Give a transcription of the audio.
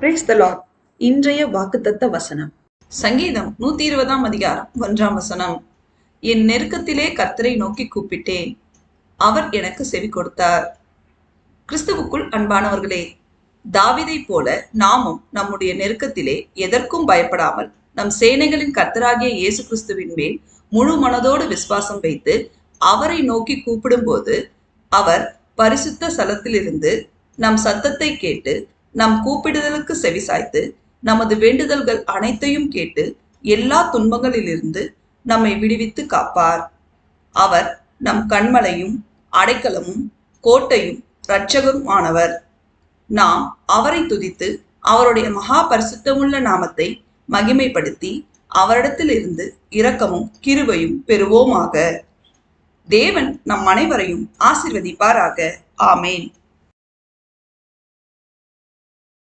Brace த Lord இன்றைய வாக்குத்தத்த வசனம். சங்கீதம் நூத்தி இருபதாம் அதிகாரம் ஒன்றாம் வசனம். என் நெருக்கத்திலே கர்த்தரை நோக்கி கூப்பிட்டேன். அவர் எனக்கு செவி கொடுத்தார். கிறிஸ்துவுக்குள் அன்பானவர்களே தாவிதைப் போல நாமும் நம்முடைய நெருக்கத்திலே எதற்கும் பயப்படாமல் நம் சேனைகளின் கர்த்தராகிய இயேசு கிறிஸ்துவின் மேல் முழு மனதோடு விசுவாசம் வைத்து அவரை நோக்கி கூப்பிடும்போது அவர் பரிசுத்த ஸ்தலத்திலிருந்து நம் சத்தத்தை கேட்டு நம் கூப்பிடுதலுக்கு செவிசாய்த்து நமது வேண்டுதல்கள் அனைத்தையும் கேட்டு எல்லா துன்பங்களிலிருந்து நம்மை விடுவித்து காப்பார். அவர் நம் கண்மலையும் அடைக்கலமும் கோட்டையும் இரட்சகரும் ஆனவர். நாம் அவரை துதித்து அவருடைய மகா பரிசுத்தமுள்ள நாமத்தை மகிமைப்படுத்தி அவரிடத்திலிருந்து இரக்கமும் கிருபையும் பெறுவோமாக. தேவன் நம் அனைவரையும் ஆசிர்வதிப்பாராக. ஆமேன்.